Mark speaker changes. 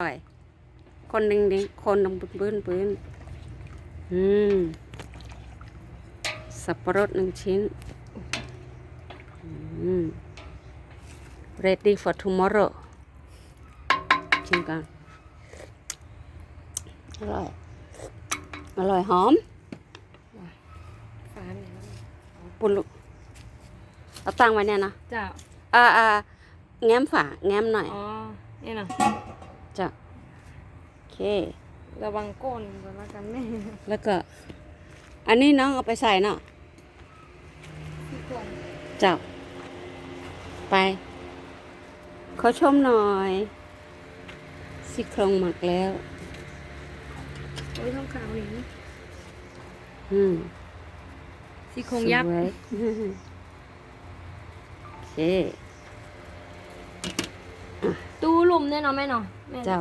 Speaker 1: อร่อย คนหนึ่งดิคนลงปืนปืนอืม สับปะรดหนึ่งชิ้น อืม ready for tomorrow ชิมกันอร่อย อร่อยหอม
Speaker 2: ฟ้าเนี่ย
Speaker 1: ปุ่นลูกเอาตั้งไว้เนี่ยนะ
Speaker 2: เจ้า
Speaker 1: อ่าอ่าแง้มฝาแง้มหน่อย
Speaker 2: อ๋อ นี่นะ
Speaker 1: จ้ะโอเค
Speaker 2: ระวังก้นก่อนละกันแม่
Speaker 1: แล้วก็ อันนี้น้องเอาไปใส่เนาะ
Speaker 2: พี่กวง
Speaker 1: เจ้าไป ขอชมหน่อยซี่โครงหมักแล้ว
Speaker 2: โอ้ยท้องขาวอย่างนี้
Speaker 1: อืม
Speaker 2: ซี่โครงยักษ์
Speaker 1: สวย โอเค
Speaker 2: มแน่นอนแม่เนาะแม่
Speaker 1: เจ้า